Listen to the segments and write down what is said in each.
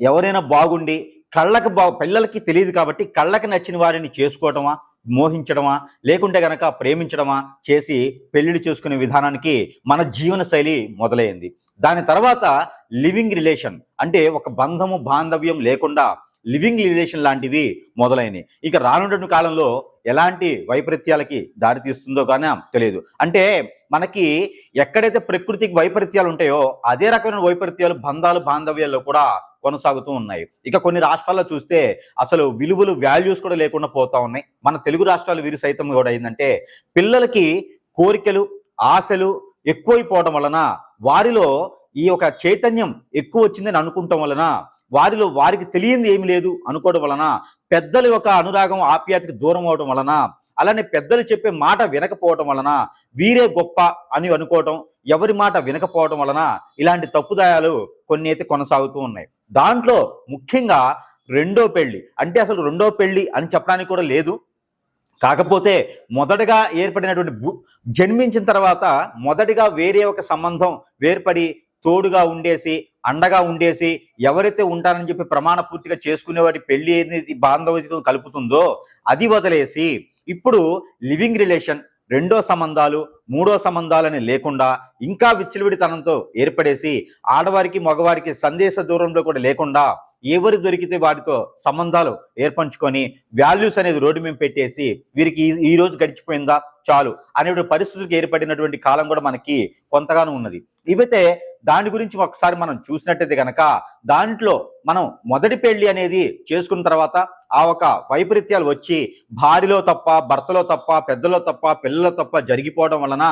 ఎవరైనా బాగుండి కళ్ళకి బా పిల్లలకి తెలియదు కాబట్టి కళ్ళకి నచ్చిన వారిని చేసుకోవటమా మోహించడమా లేకుంటే గనక ప్రేమించడమా చేసి పెళ్ళిళ్ళు చేసుకునే విధానానికి మన జీవన శైలి మొదలైంది. దాని తర్వాత లివింగ్ రిలేషన్ అంటే ఒక బంధము బాంధవ్యం లేకుండా లివింగ్ రిలేషన్ లాంటివి మొదలైనవి ఇక రానున్న కాలంలో ఎలాంటి వైపరీత్యాలకి దారి తీస్తుందో కానీ తెలియదు. అంటే మనకి ఎక్కడైతే ప్రకృతికి వైపరీత్యాలు ఉంటాయో అదే రకమైన వైపరీత్యాలు బంధాలు బాంధవ్యాల్లో కూడా కొనసాగుతూ ఉన్నాయి. ఇక కొన్ని రాష్ట్రాల్లో చూస్తే అసలు విలువలు వాల్యూస్ కూడా లేకుండా పోతా ఉన్నాయి. మన తెలుగు రాష్ట్రాలు వీరు సైతం కూడా ఏంటంటే పిల్లలకి కోరికలు ఆశలు ఎక్కువైపోవడం వలన వారిలో ఈ యొక్క చైతన్యం ఎక్కువ వచ్చిందని అనుకుంటాం వలన వారిలో వారికి తెలియంది ఏమి లేదు అనుకోవడం వలన పెద్దల యొక్క అనురాగం ఆప్యాయతకి దూరం అవడం వలన అలానే పెద్దలు చెప్పే మాట వినకపోవటం వలన వీరే గొప్ప అని అనుకోవటం ఎవరి మాట వినకపోవటం వలన ఇలాంటి తప్పుదాయాలు కొన్ని అయితే కొనసాగుతూ ఉన్నాయి. దాంట్లో ముఖ్యంగా రెండో పెళ్ళి అంటే అసలు రెండో పెళ్ళి అని చెప్పడానికి కూడా లేదు. కాకపోతే మొదటగా ఏర్పడినటువంటి భూ- జన్మించిన తర్వాత మొదటిగా వేరే ఒక సంబంధం వేర్పడి తోడుగా ఉండేసి అండగా ఉండేసి ఎవరైతే ఉంటారని చెప్పి ప్రమాణ పూర్తిగా చేసుకునే వాటి పెళ్ళి అనేది బాంధవ్యతను కలుపుతుందో అది వదిలేసి ఇప్పుడు లివింగ్ రిలేషన్ రెండో సంబంధాలు మూడో సంబంధాలని లేకుండా ఇంకా విచ్చలవిడితనంతో ఏర్పడేసి ఆడవారికి మగవారికి సందేశ దూరంలో కూడా లేకుండా ఎవరు దొరికితే వారితో సంబంధాలు ఏర్పంచుకొని వాల్యూస్ అనేది రోడ్డు మేము పెట్టేసి వీరికి ఈ- రోజు గడిచిపోయిందా? చాలు అనేటువంటి పరిస్థితులకు ఏర్పడినటువంటి కాలం కూడా మనకి కొంతగానో ఉన్నది. ఇవైతే దాని గురించి ఒకసారి మనం చూసినట్టయితే కనుక దాంట్లో మనం మొదటి పెళ్ళి అనేది చేసుకున్న తర్వాత ఆ ఒక వైపరీత్యాలు వచ్చి భార్యలో తప్ప భర్తలో తప్ప పెద్దలో తప్ప పిల్లలో తప్ప జరిగిపోవడం వలన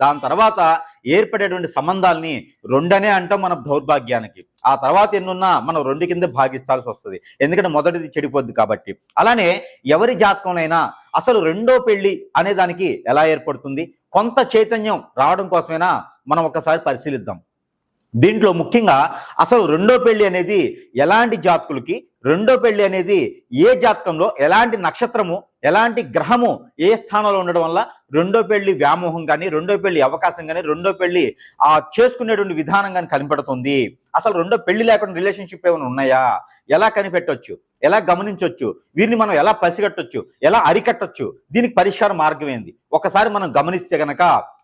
దాని తర్వాత ఏర్పడేటువంటి సంబంధాలని రెండనే అంటాం మన దౌర్భాగ్యానికి. ఆ తర్వాత ఎన్నున్నా మనం రెండు కింద భాగిస్తాల్సి వస్తుంది. ఎందుకంటే మొదటిది చెడిపోద్ది కాబట్టి. అలానే ఎవరి జాతకంలోనైనా అసలు రెండో పెళ్ళి అనే దానికి ఎలా ఏర్పడుతుంది? కొంత చైతన్యం రావడం కోసమైనా మనం ఒకసారి పరిశీలిద్దాం. దీంట్లో ముఖ్యంగా అసలు రెండో పెళ్ళి అనేది ఎలాంటి జాతకులకి రెండో పెళ్ళి అనేది ఏ జాతకంలో ఎలాంటి నక్షత్రము ఎలాంటి గ్రహము ఏ స్థానంలో ఉండడం వల్ల రెండో పెళ్ళి వ్యామోహం కానీ రెండో పెళ్ళి అవకాశం కానీ రెండో పెళ్ళి ఆ చేసుకునేటువంటి విధానం కానీ కనిపెడుతుంది. అసలు రెండో పెళ్ళి లేకుండా రిలేషన్షిప్ ఏమైనా ఉన్నాయా? ఎలా కనిపెట్టవచ్చు ఎలా గమనించవచ్చు వీరిని మనం ఎలా పసిగట్టొచ్చు ఎలా అరికట్టొచ్చు? దీనికి పరిష్కార మార్గం ఏంది? ఒకసారి మనం గమనిస్తే గనక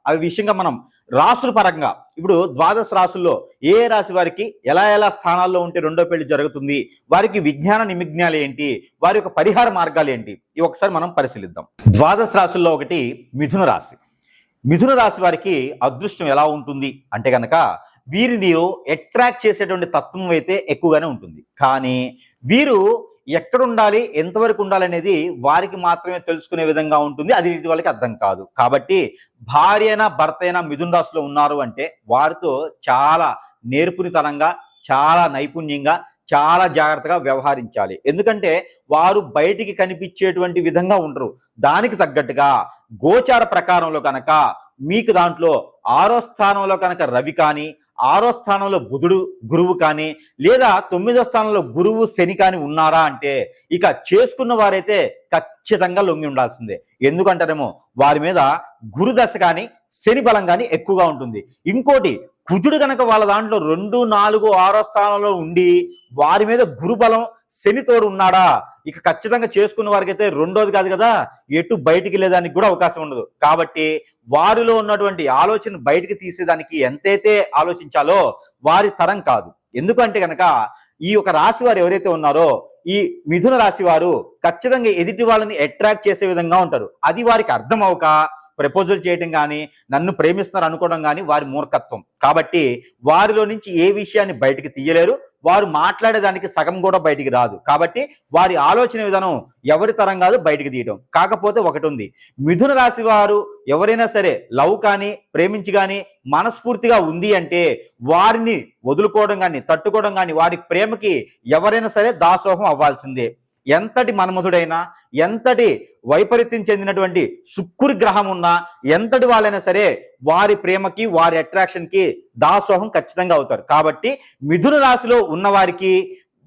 ఆ విషయంగా మనం రాసుల పరంగా ఇప్పుడు ద్వాదశ రాసుల్లో ఏ రాశి వారికి ఎలా ఎలా స్థానాల్లో ఉంటే రెండో పెళ్ళి జరుగుతుంది? వారికి విజ్ఞాన నిమిజ్ఞాలు ఏంటి? వారి యొక్క పరిహార మార్గాలు ఏంటి? ఇవి ఒకసారి మనం పరిశీలిద్దాం. ద్వాదశ రాశుల్లో ఒకటి మిథున రాశి. మిథున రాశి వారికి అదృష్టం ఎలా ఉంటుంది? అంటే కనుక వీరిని అట్రాక్ట్ చేసేటువంటి తత్వం అయితే ఎక్కువగానే ఉంటుంది. కానీ వీరు ఎక్కడ ఉండాలి ఎంతవరకు ఉండాలి అనేది వారికి మాత్రమే తెలుసుకునే విధంగా ఉంటుంది. అది ఇటు వాళ్ళకి అర్థం కాదు. కాబట్టి భార్య అయినా భర్త అయినా మిథున్ రాశిలో ఉన్నారు అంటే వారితో చాలా నేర్పునితనంగా చాలా నైపుణ్యంగా చాలా జాగ్రత్తగా వ్యవహరించాలి. ఎందుకంటే వారు బయటికి కనిపించేటువంటి విధంగా ఉండరు. దానికి తగ్గట్టుగా గోచార ప్రకారంలో కనుక మీకు దాంట్లో ఆరో స్థానంలో కనుక రవి కానీ ఆరో స్థానంలో బుధుడు గురువు కానీ లేదా తొమ్మిదో స్థానంలో గురువు శని కానీ ఉన్నారా అంటే ఇక చేసుకున్న వారైతే ఖచ్చితంగా లొంగి ఉండాల్సిందే. ఎందుకంటారేమో వారి మీద గురుదశ కానీ శని బలం కానీ ఎక్కువగా ఉంటుంది. ఇంకోటి కుజుడు కనుక వాళ్ళ దాంట్లో రెండు నాలుగు ఆరో స్థానంలో ఉండి వారి మీద గురుబలం శనితోడు ఉన్నాడా ఇక ఖచ్చితంగా చేసుకున్న వారికైతే రెండోది కాదు కదా ఎటు బయటికి వెళ్ళేదానికి కూడా అవకాశం ఉండదు. కాబట్టి వారిలో ఉన్నటువంటి ఆలోచన బయటికి తీసేదానికి ఎంతైతే ఆలోచించాలో వారి తరం కాదు. ఎందుకంటే కనుక ఈ యొక్క రాశి వారు ఎవరైతే ఉన్నారో ఈ మిథున రాశి వారు ఖచ్చితంగా ఎదుటి వాళ్ళని అట్రాక్ట్ చేసే విధంగా ఉంటారు. అది వారికి అర్థం అవక? ప్రపోజల్ చేయడం కానీ నన్ను ప్రేమిస్తున్నారు అనుకోవడం కానీ వారి మూర్ఖత్వం. కాబట్టి వారిలో నుంచి ఏ విషయాన్ని బయటికి తీయలేరు. వారు మాట్లాడేదానికి సగం కూడా బయటికి రాదు. కాబట్టి వారి ఆలోచన విధానం ఎవరి తరం కాదు బయటికి తీయడం కాకపోతే ఒకటి ఉంది మిథున రాశి వారు ఎవరైనా సరే లవ్ కానీ ప్రేమించి కానీ మనస్ఫూర్తిగా ఉంది అంటే వారిని వదులుకోవడం కానీ తట్టుకోవడం కానీ వారి ప్రేమకి ఎవరైనా సరే దాసోహం అవ్వాల్సిందే. ఎంతటి మన్మధుడైనా ఎంతటి వైపరీత్యం చెందినటువంటి శుక్రుడి గ్రహం ఉన్నా ఎంతటి వాళ్ళైనా సరే వారి ప్రేమకి వారి అట్రాక్షన్కి దాసోహం ఖచ్చితంగా అవుతారు. కాబట్టి మిథున రాశిలో ఉన్నవారికి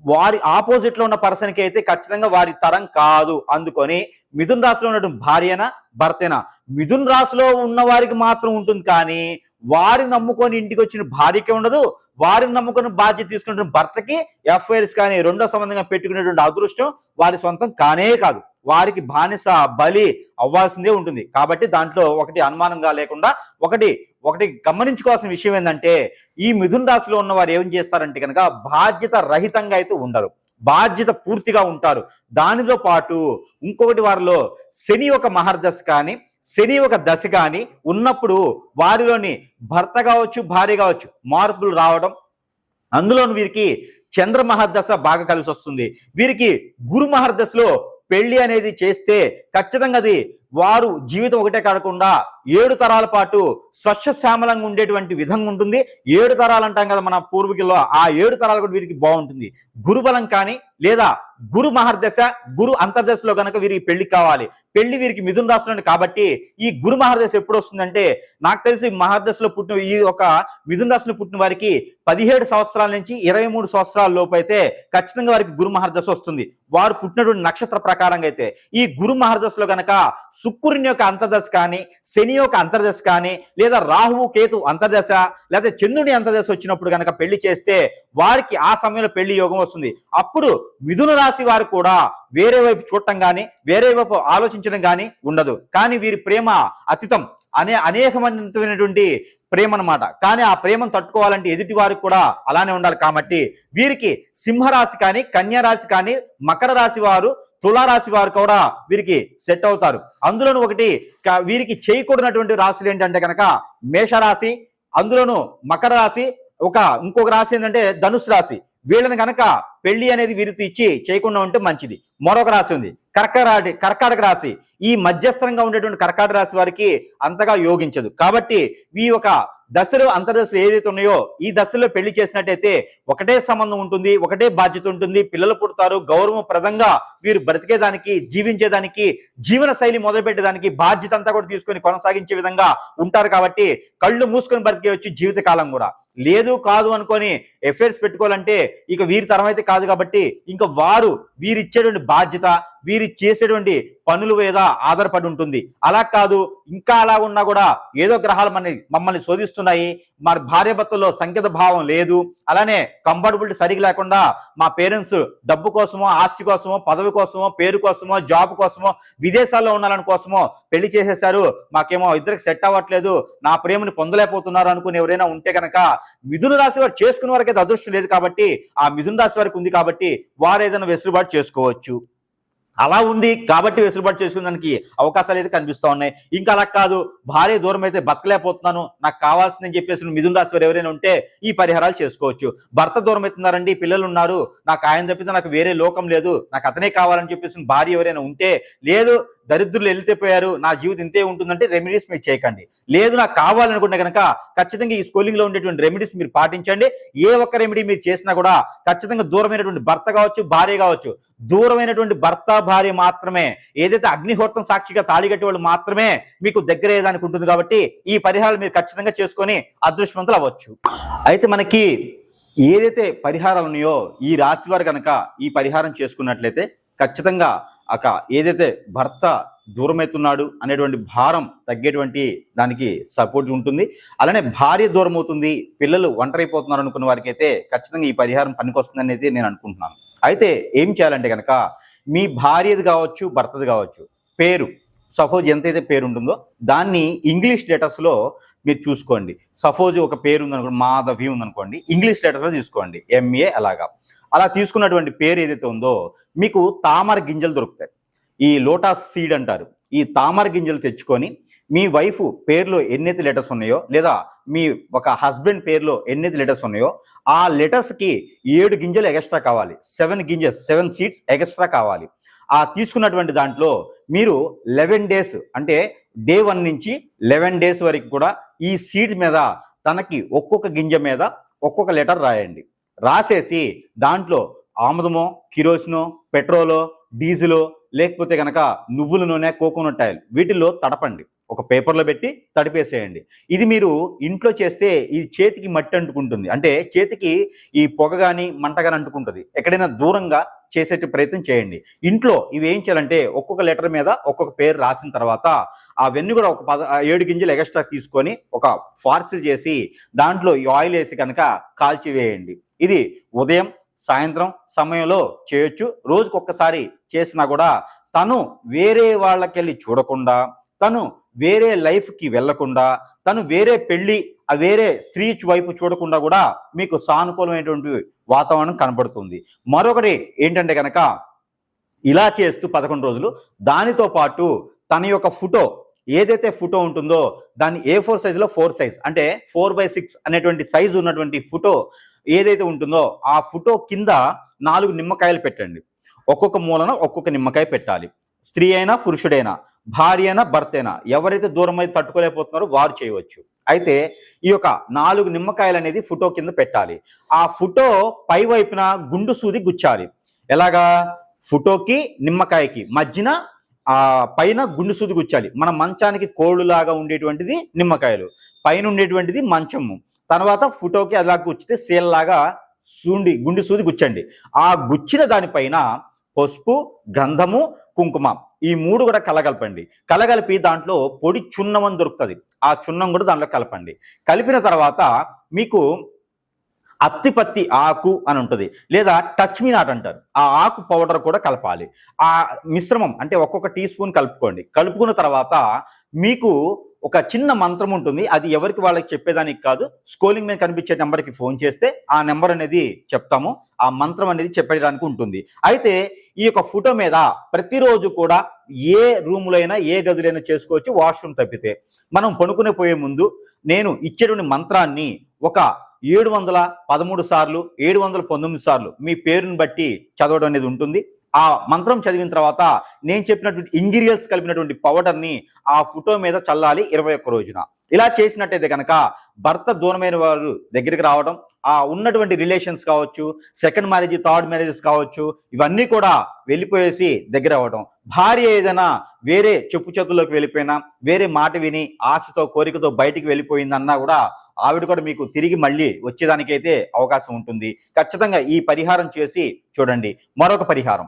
వారి ఆపోజిట్లో ఉన్న పర్సన్కి అయితే ఖచ్చితంగా వారి తరం కాదు. అందుకొని మిథున్ రాశిలో ఉన్నటువంటి భార్యనా భర్తేనా మిథున్ రాశిలో ఉన్న వారికి మాత్రం ఉంటుంది కానీ వారిని నమ్ముకొని ఇంటికి వచ్చిన భార్యకి ఉండదు వారిని నమ్ముకొని బాధ్యత తీసుకున్న భర్తకి ఎఫ్ఐఆర్స్ కానీ రెండో సంబంధంగా పెట్టుకునేటువంటి అదృష్టం వారి సొంతం కానే కాదు. వారికి బానిస బలి అవ్వాల్సిందే ఉంటుంది. కాబట్టి దాంట్లో ఒకటి అనుమానంగా లేకుండా ఒకటి ఒకటి గమనించుకోవాల్సిన విషయం ఏంటంటే ఈ మిథున రాశిలో ఉన్న వారు ఏం చేస్తారంటే కనుక బాధ్యత రహితంగా అయితే ఉండరు. బాధ్యత పూర్తిగా ఉంటారు. దానితో పాటు ఇంకొకటి వారిలో శని ఒక మహర్దశ కానీ శని ఒక దశ కానీ ఉన్నప్పుడు వారిలోని భర్త కావచ్చు భార్య కావచ్చు మార్పులు రావడం అందులోని వీరికి చంద్ర మహర్దశ బాగా కలిసి వస్తుంది. వీరికి గురు మహర్దశలో పెళ్ళి అనేది చేస్తే ఖచ్చితంగా అది వారు జీవితం ఒకటే కాకుండా ఏడు తరాల పాటు స్వచ్ఛశ్యామలంగా ఉండేటువంటి విధంగా ఉంటుంది. ఏడు తరాలు అంటాం కదా మన పూర్వీకుల్లో ఆ ఏడు తరాలు కూడా వీరికి బాగుంటుంది. గురుబలం కానీ లేదా గురు మహర్దశ గురు అంతర్దశలో కనుక వీరికి పెళ్ళి కావాలి. పెళ్ళి వీరికి మిథున రాశిలోని కాబట్టి ఈ గురు మహర్దశ ఎప్పుడు వస్తుందంటే నాకు తెలిసి మహర్దశలో పుట్టిన ఈ ఒక మిథున రాశిలో పుట్టిన వారికి పదిహేడు సంవత్సరాల నుంచి ఇరవై మూడు సంవత్సరాల లోపు అయితే ఖచ్చితంగా వారికి గురు మహర్దశ వస్తుంది. వారు పుట్టినటువంటి నక్షత్ర ప్రకారంగా అయితే ఈ గురు మహర్దశలో గనక శుక్రుని యొక్క అంతర్దశ కానీ శని యొక్క అంతర్దశ కానీ లేదా రాహువు కేతు అంతర్దశ లేదా చంద్రుని అంతర్దశ వచ్చినప్పుడు గనక పెళ్ళి చేస్తే వారికి ఆ సమయంలో పెళ్ళి యోగం వస్తుంది. అప్పుడు మిథున రాశి వారు కూడా వేరే వైపు చూడటం కానీ వేరే వైపు ఆలోచించడం కానీ ఉండదు. కానీ వీరి ప్రేమ అతీతం అనే అనేకమైనటువంటి ప్రేమ అన్నమాట. కానీ ఆ ప్రేమను తట్టుకోవాలంటే ఎదుటి వారికి కూడా అలానే ఉండాలి కాబట్టి వీరికి సింహరాశి కానీ కన్యా రాశి కానీ మకర రాశి వారు తులారాశి వారు కూడా వీరికి సెట్ అవుతారు. అందులోను ఒకటి వీరికి చేయకూడనటువంటి రాశులు ఏంటంటే కనుక మేషరాశి అందులోను మకర రాశి ఒక ఇంకొక రాశి ఏంటంటే ధనుసు రాశి. వీళ్ళని కనుక పెళ్ళి అనేది వీరితో ఇచ్చి చేయకుండా ఉంటే మంచిది. మరొక రాశి ఉంది. కర్కరాటి కర్కాటక రాశి. ఈ మధ్యస్థరంగా ఉండేటువంటి కర్కాటక రాశి వారికి అంతగా యోగించదు. కాబట్టి ఈ యొక్క దశలు అంతర్దశలు ఏదైతే ఉన్నాయో ఈ దశలో పెళ్ళి చేసినట్టయితే ఒకటే సంబంధం ఉంటుంది ఒకటే బాధ్యత ఉంటుంది. పిల్లలు పుడతారు గౌరవప్రదంగా వీరు బ్రతికేదానికి జీవించేదానికి జీవన శైలి మొదలుపెట్టేదానికి బాధ్యత అంతా కూడా తీసుకొని కొనసాగించే విధంగా ఉంటారు కాబట్టి కళ్ళు మూసుకొని బ్రతికేయచ్చు జీవితకాలం కూడా. లేదు కాదు అనుకొని ఎఫైర్స్ పెట్టుకోవాలంటే ఇక వీరి తరం అయితే కాదు కాబట్టి ఇంకా వారు వీరిచ్చేటువంటి బాధ్యత వీరి చేసేటువంటి పనుల మీద ఆధారపడి ఉంటుంది. అలా కాదు ఇంకా అలా ఉన్నా కూడా ఏదో గ్రహాలు మన మమ్మల్ని శోధిస్తున్నాయి మా భార్యాభర్తల్లో సంకేత భావం లేదు అలానే కంఫర్టబిలిటీ సరిగా లేకుండా మా పేరెంట్స్ డబ్బు కోసమో ఆస్తి కోసమో పదవి కోసమో పేరు కోసమో జాబ్ కోసమో విదేశాల్లో ఉండాలని కోసమో పెళ్ళి చేసేసారు మాకేమో ఇద్దరికి సెట్ అవ్వట్లేదు నా ప్రేమని పొందలేకపోతున్నారు అనుకుని ఎవరైనా ఉంటే కనుక మిథున రాశి వారు చేసుకున్న వారికి మీద అదృష్టం లేదు కాబట్టి ఆ మిథున రాశి వారికి ఉంది కాబట్టి వారు ఏదైనా వెసులుబాటు చేసుకోవచ్చు. అలా ఉంది కాబట్టి వెసులుబాటు చేసుకునేదానికి అవకాశాలు అయితే కనిపిస్తూ ఉన్నాయి. ఇంకా అలా కాదు భారీ దూరం అయితే బతకలేకపోతున్నాను. నాకు కావాల్సిందని చెప్పేసి మిథున రాశి వారు ఎవరైనా ఉంటే ఈ పరిహారాలు చేసుకోవచ్చు. భర్త దూరం అవుతున్నారండి పిల్లలు ఉన్నారు. నాకు ఆయన తప్పితే నాకు వేరే లోకం లేదు. నాకు అతనే కావాలని చెప్పేసి భార్య ఎవరైనా ఉంటే లేదు దరిద్రులు వెళ్తేపోయారు నా జీవితం ఇంతే ఉంటుందంటే రెమెడీస్ మీరు చేయకండి. లేదు నాకు కావాలనుకుంటే కనుక ఖచ్చితంగా ఈ స్కూలింగ్లో ఉండేటువంటి రెమెడీస్ మీరు పాటించండి. ఏ ఒక్క రెమెడీ మీరు చేసినా కూడా ఖచ్చితంగా దూరమైనటువంటి భర్త కావచ్చు భార్య కావచ్చు దూరమైనటువంటి భర్త భార్య మాత్రమే ఏదైతే అగ్నిహోత్రం సాక్షిగా తాళిగట్టే వాళ్ళు మాత్రమే మీకు దగ్గర ఏదానికి ఉంటుంది కాబట్టి ఈ పరిహారాలు మీరు ఖచ్చితంగా చేసుకొని అదృష్టవంతులు అవ్వచ్చు. అయితే మనకి ఏదైతే పరిహారాలు ఉన్నాయో ఈ రాశి వారు కనుక ఈ పరిహారం చేసుకున్నట్లయితే ఖచ్చితంగా అక ఏదైతే భర్త దూరమవుతున్నాడు అనేటువంటి భారం తగ్గేటువంటి దానికి సపోర్ట్ ఉంటుంది. అలానే భార్య దూరం అవుతుంది పిల్లలు ఒంటరైపోతున్నారు అనుకున్న వారికి అయితే ఖచ్చితంగా ఈ పరిహారం పనికొస్తుంది అనేది నేను అనుకుంటున్నాను. అయితే ఏం చేయాలంటే కనుక మీ భార్యది కావచ్చు భర్తది కావచ్చు పేరు సపోజ్ ఎంతైతే పేరు ఉంటుందో దాన్ని ఇంగ్లీష్ లెటర్స్లో మీరు చూసుకోండి. సపోజ్ ఒక పేరు ఉందనుకోండి మాధవి ఉందనుకోండి ఇంగ్లీష్ లెటర్స్లో తీసుకోండి ఎంఏ అలాగా. అలా తీసుకున్నటువంటి పేరు ఏదైతే ఉందో మీకు తామర గింజలు దొరుకుతాయి. ఈ లోటాస్ సీడ్ అంటారు. ఈ తామర గింజలు తెచ్చుకొని మీ వైఫ్ పేరులో ఎన్నైతే లెటర్స్ ఉన్నాయో లేదా మీ ఒక హస్బెండ్ పేరులో ఎన్నైతే లెటర్స్ ఉన్నాయో ఆ లెటర్స్కి ఏడు గింజలు ఎక్స్ట్రా కావాలి. సెవెన్ గింజెస్ సెవెన్ సీడ్స్ ఎక్స్ట్రా కావాలి. ఆ తీసుకున్నటువంటి దాంట్లో మీరు లెవెన్ డేస్ అంటే డే వన్ నుంచి లెవెన్ డేస్ వరకు కూడా ఈ సీడ్ మీద తనకి ఒక్కొక్క గింజ మీద ఒక్కొక్క లెటర్ రాయండి. రాసేసి దాంట్లో ఆముదమో కిరోసినో పెట్రోలో డీజిలో లేకపోతే కనుక నువ్వుల నూనె కోకోనట్ ఆయిల్ వీటిల్లో తడపండి. ఒక పేపర్లో పెట్టి తడిపేసేయండి. ఇది మీరు ఇంట్లో చేస్తే ఈ చేతికి మట్టి అంటుకుంటుంది. అంటే చేతికి ఈ పొగ కానీ మంట కానీ అంటుకుంటుంది. ఎక్కడైనా దూరంగా చేసే ప్రయత్నం చేయండి. ఇంట్లో ఇవి ఏం చేయాలంటే ఒక్కొక్క లెటర్ మీద ఒక్కొక్క పేరు రాసిన తర్వాత అవన్నీ కూడా ఒక పద ఏడు గింజలు ఎక్స్ట్రా తీసుకొని ఒక ఫార్సిల్ చేసి దాంట్లో ఈ ఆయిల్ వేసి కనుక కాల్చి వేయండి. ఇది ఉదయం సాయంత్రం సమయంలో చేయొచ్చు. రోజుకొక్కసారి చేసినా కూడా తను వేరే వాళ్ళకెళ్ళి చూడకుండా తను వేరే లైఫ్కి వెళ్ళకుండా తను వేరే పెళ్ళి ఆ వేరే స్త్రీ వైపు చూడకుండా కూడా మీకు సానుకూలమైనటువంటి వాతావరణం కనబడుతుంది. మరొకటి ఏంటంటే కనుక ఇలా చేస్తూ పదకొండు రోజులు దానితో పాటు తన యొక్క ఫోటో ఏదైతే ఫోటో ఉంటుందో దాన్ని ఏ ఫోర్ సైజులో ఫోర్ సైజ్ అంటే ఫోర్ బై సిక్స్ అనేటువంటి సైజు ఉన్నటువంటి ఫోటో ఏదైతే ఉంటుందో ఆ ఫోటో కింద నాలుగు నిమ్మకాయలు పెట్టండి. ఒక్కొక్క మూలన ఒక్కొక్క నిమ్మకాయ పెట్టాలి. స్త్రీ అయినా పురుషుడైనా. భార్య అయినా ఎవరైతే దూరం అయితే తట్టుకోలేకపోతున్నారో వారు చేయవచ్చు. అయితే ఈ యొక్క నాలుగు నిమ్మకాయలు అనేది ఫోటో కింద పెట్టాలి. ఆ ఫోటో పై వైపున గుండు సూది గుచ్చాలి. ఎలాగా? ఫోటోకి నిమ్మకాయకి మధ్యన ఆ పైన గుండు సూది గుచ్చాలి. మన మంచానికి కోళ్ళులాగా ఉండేటువంటిది నిమ్మకాయలు. పైన ఉండేటువంటిది మంచము. తర్వాత ఫోటోకి అలా గుచ్చితే సీల్లాగా సూండి గుండు సూది గుచ్చండి. ఆ గుచ్చిన దానిపైన పసుపు గంధము కుంకుమ ఈ మూడు కూడా కలగలపండి. కలగలిపి దాంట్లో పొడి చున్నం అని దొరుకుతుంది. ఆ చున్నం కూడా దాంట్లో కలపండి. కలిపిన తర్వాత మీకు అత్తిపత్తి ఆకు అని ఉంటుంది. లేదా టచ్ మీ నాట్ అంటారు. ఆ ఆకు పౌడర్ కూడా కలపాలి. ఆ మిశ్రమం అంటే ఒక్కొక్క టీ స్పూన్ కలుపుకోండి. కలుపుకున్న తర్వాత మీకు ఒక చిన్న మంత్రం ఉంటుంది. అది ఎవరికి వాళ్ళకి చెప్పేదానికి కాదు. స్కోలింగ్ మీద కనిపించే నెంబర్కి ఫోన్ చేస్తే ఆ నెంబర్ అనేది చెప్తాము. ఆ మంత్రం అనేది చెప్పడానికి ఉంటుంది. అయితే ఈ యొక్క ఫోటో మీద ప్రతిరోజు కూడా ఏ రూములైనా అయినా ఏ గదులైనా చేసుకోవచ్చు వాష్రూమ్ తప్పితే. మనం పడుకునే పోయే ముందు నేను ఇచ్చేటువంటి మంత్రాన్ని ఒక ఏడు వందల పదమూడు సార్లు ఏడు వందల పంతొమ్మిది సార్లు మీ పేరుని బట్టి చదవడం అనేది ఉంటుంది. ఆ మంత్రం చదివిన తర్వాత నేను చెప్పినటువంటి ఇంగ్రీడియంట్స్ కలిపినటువంటి పౌడర్ని ఆ ఫోటో మీద చల్లాలి ఇరవై ఒక్క రోజున. ఇలా చేసినట్టయితే కనుక భర్త దూరమైన వారు దగ్గరికి రావడం ఆ ఉన్నటువంటి రిలేషన్స్ కావచ్చు సెకండ్ మ్యారేజ్ థర్డ్ మ్యారేజెస్ కావచ్చు ఇవన్నీ కూడా వెళ్ళిపోయేసి దగ్గర అవ్వడం భార్య ఏదైనా వేరే చెప్పు చేతుల్లోకి వెళ్ళిపోయినా వేరే మాట విని ఆశతో కోరికతో బయటికి వెళ్ళిపోయిందన్నా కూడా ఆవిడ కూడా మీకు తిరిగి మళ్ళీ వచ్చేదానికైతే అవకాశం ఉంటుంది. ఖచ్చితంగా ఈ పరిహారం చేసి చూడండి. మరొక పరిహారం.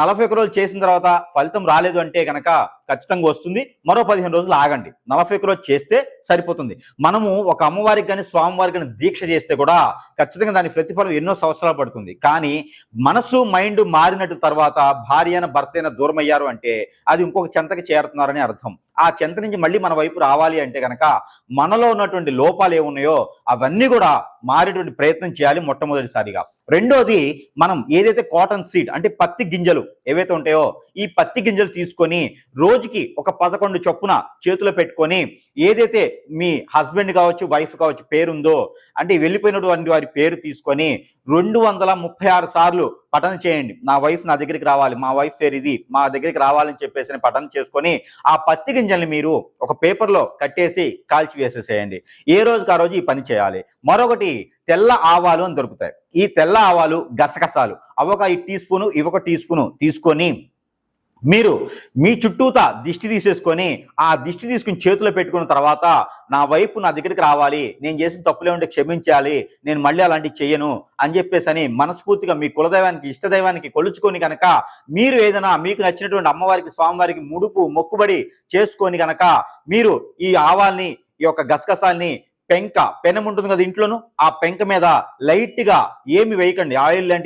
నలభై ఒక్క రోజులు చేసిన తర్వాత ఫలితం రాలేదు అంటే కనుక ఖచ్చితంగా వస్తుంది. మరో పదిహేను రోజులు ఆగండి. నలభై ఒక్క రోజు చేస్తే సరిపోతుంది. మనము ఒక అమ్మవారికి కానీ స్వామివారికి కానీ దీక్ష చేస్తే కూడా ఖచ్చితంగా దాని ప్రతిఫలం ఎన్నో సంవత్సరాలు పడుతుంది. కానీ మనసు మైండ్ మారినట్టు తర్వాత భార్య అయిన భర్త దూరం అయ్యారు అంటే అది ఇంకొక చెంతకి చేరుతున్నారని అర్థం. ఆ చెంత నుంచి మళ్ళీ మన వైపు రావాలి అంటే కనుక మనలో ఉన్నటువంటి లోపాలు ఏమున్నాయో అవన్నీ కూడా మారేటువంటి ప్రయత్నం చేయాలి మొట్టమొదటిసారిగా. రెండోది మనం ఏదైతే కాటన్ సీడ్ అంటే పత్తి గింజలు ఏవైతే ఉంటాయో ఈ పత్తి గింజలు తీసుకొని రోజుకి ఒక పదకొండు చొప్పున చేతిలో పెట్టుకొని ఏదైతే మీ హస్బెండ్ కావచ్చు వైఫ్ కావచ్చు పేరుందో అంటే వెళ్ళిపోయినటువంటి వారి పేరు తీసుకొని రెండు వందల ముప్పై ఆరు సార్లు పఠన చేయండి. నా వైఫ్ నా దగ్గరికి రావాలి మా వైఫ్ పేరు ఇది మా దగ్గరికి రావాలని చెప్పేసి పఠన చేసుకొని ఆ పత్తి గింజల్ని మీరు ఒక పేపర్లో కట్టేసి కాల్చి వేసేసేయండి. ఏ రోజుకి ఆ రోజు ఈ పని చేయాలి. మరొకటి తెల్ల ఆవాలు అని దొరుకుతాయి. ఈ తెల్ల ఆవాలు గసగసాలు. అవొక ఈ టీ స్పూను ఇవొక టీ స్పూను తీసుకొని మీరు మీ చుట్టూతా దిష్టి తీసేసుకొని ఆ దిష్టి తీసుకుని చేతిలో పెట్టుకున్న తర్వాత నా వైపు నా దగ్గరికి రావాలి నేను చేసిన తప్పులే ఉంటే క్షమించాలి నేను మళ్ళీ అలాంటివి చెయ్యను అని చెప్పేసి అని మనస్ఫూర్తిగా మీ కులదైవానికి ఇష్టదైవానికి కొలుచుకొని కనుక మీరు ఏదైనా మీకు నచ్చినటువంటి అమ్మవారికి స్వామివారికి ముడుపు మొక్కుబడి చేసుకొని కనుక మీరు ఈ ఆవాల్ని ఈ యొక్క గసగసాల్ని పెంక పెనం ఉంటుంది కదా ఇంట్లోను ఆ పెంక మీద లైట్గా ఏమి వేయకండి. ఆయిల్ లాంటి